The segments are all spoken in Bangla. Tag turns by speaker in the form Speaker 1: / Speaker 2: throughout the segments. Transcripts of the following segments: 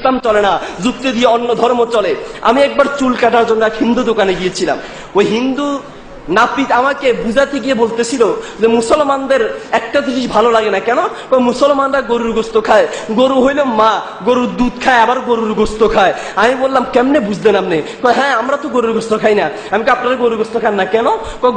Speaker 1: ইসলাম চলে না, যুক্তি দিয়ে অন্য ধর্ম চলে। আমি একবার চুল কাটার জন্য এক হিন্দু দোকানে গিয়েছিলাম। ওই হিন্দু নাপিত আমাকে বুঝাতে গিয়ে বলতেছিল যে মুসলমানদের একটা জিনিস ভালো লাগে না কেন? মুসলমানরা গরুর গোস্ত খায়। গরু হইল মা, গরুর দুধ খায়, আবার গরুর গোস্ত খায়। আমি বললাম, কেমনে বুঝলেন আপনি? হ্যাঁ আমরা তো গরুর গোস্ত খাই না। আমি আপনারা গরুর গোস্ত খান না কেন?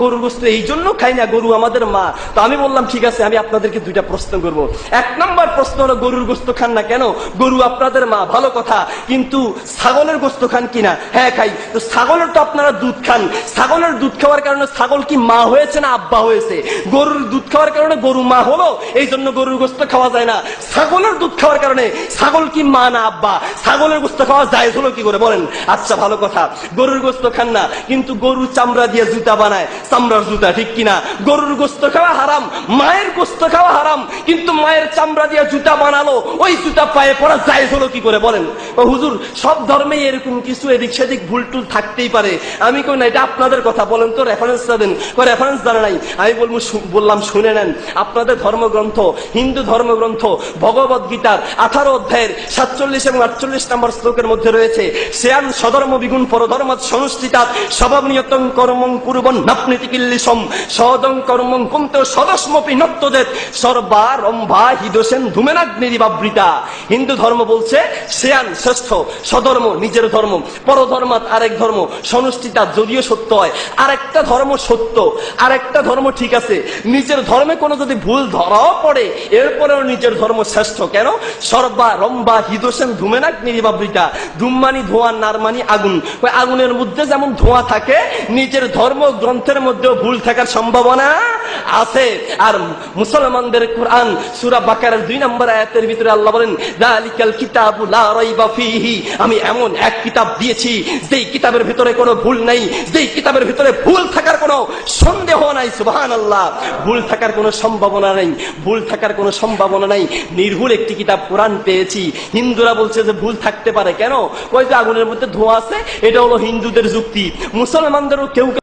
Speaker 1: গরুর গোস্ত এই জন্য খাই না, গরু আমাদের মা। তো আমি বললাম, ঠিক আছে, আমি আপনাদেরকে দুইটা প্রশ্ন করব। এক নম্বর প্রশ্ন হলো, গরুর গোস্ত খান না কেন? গরু আপনাদের মা, ভালো কথা, কিন্তু ছাগলের গোস্ত খান কিনা? হ্যাঁ খাই। তো ছাগলের তো আপনারা দুধ খান। ছাগলের দুধ খাওয়ার কারণে ছাগল কি মা হয়েছে না আব্বা হয়েছে? গরুর দুধ খাওয়ার কারণে গরু মা হলো? এই জন্য গরুর গোস্ত খাওয়া যায় না। ছাগলের দুধ খাওয়ার কারণে ছাগল কি মা না আব্বা? ছাগলের গোস্ত খাওয়া যায় হলো কি করে? বলেন। আচ্ছা ভালো কথা। গরুর গোস্ত খান না, কিন্তু গরুর চামড়া দিয়ে জুতা বানায়। চামড়ার জুতা, ঠিক কিনা? গরুর গোস্ত খাওয়া হারাম, মায়ের গোস্ত খাওয়া হারাম, কিন্তু মায়ের চামড়া দিয়ে জুতা বানালো, ওই জুতা পায়ে পড়া যায় হলো কি করে? বলেন। হুজুর, সব ধর্মেই এরকম কিছু এদিক সেদিক ভুল টুল থাকতেই পারে। আমি কই না, এটা আপনাদের কথা, বলেন তো রেফারেন্সটা দেন। রেফারেন্স জানা নাই। আমি বলব বললাম শুনে নেন। আপনাদের ধর্মগ্রন্থ, হিন্দু ধর্মগ্রন্থ, ভগবত গীতার আঠারো অধ্যায়ের সাতচল্লিশ এবং আটচল্লিশ নম্বর শ্লোকের মধ্যে রয়েছে শ্রেয়ান সধর্ম বিগুণ পরধর্মাৎ সংস্থিতাৎ স্বভাব নিয়তং কর্মং কুরবন নাপনীতি কিল্লিসম সদং কর্মং কুমতে সদস্মপি নত্যজেত সর্বা রম্ভা হিদোসেন ধূমেনাগ্নিরিবাবৃতা হিন্দু ধর্ম বলছে শ্রেয়ান শ্রেষ্ঠ সধর্ম নিজের ধর্ম, পরধর্মাৎ আরেক ধর্ম সনুষ্ঠিতা যদিও সত্য হয়। আরেকটা ধর্ম সত্য। আরেকটা ধর্ম ঠিক আছে। নিজের ধর্মে কোনো যদি ভুল ধরাও পড়ে, এরপরেও নিজের ধর্ম শ্রেষ্ঠ। কেন? সর্বা রম্বা হিদোসেন ধূমেনাগ্নিরিবাবৃতা ধূমমানি, ধোঁয়া, নারমানি, আগুন। আগুনের মধ্যে যেমন ধোঁয়া থাকে, নিজের ধর্ম গ্রন্থের মধ্যেও ভুল থাকার সম্ভাবনা আছে। আর মুসলমানদের কোরআন, সুরা বাকারার দুই নম্বর আয়াতের ভিতরে আল্লাহ বলেন আমি এমন এক কিতাব দিয়েছি, যেই কিতাবের ভিতরে কোনো ভুল নাই, যেই কিতাবের ভিতরে ভুল থাকার কোনো সন্দেহ নাই, সুবহানাল্লাহ। ভুল থাকার কোনো সম্ভাবনা নাই, ভুল থাকার কোনো সম্ভাবনা নাই। নির্ভুল একটি কিতাব কোরআন পেয়েছি। হিন্দুরা বলছে যে ভুল থাকতে পারে। কেন? ওই যে আগুনের মধ্যে ধোঁয়া আছে? এটা হলো হিন্দুদের যুক্তি। মুসলমানদেরও কেউ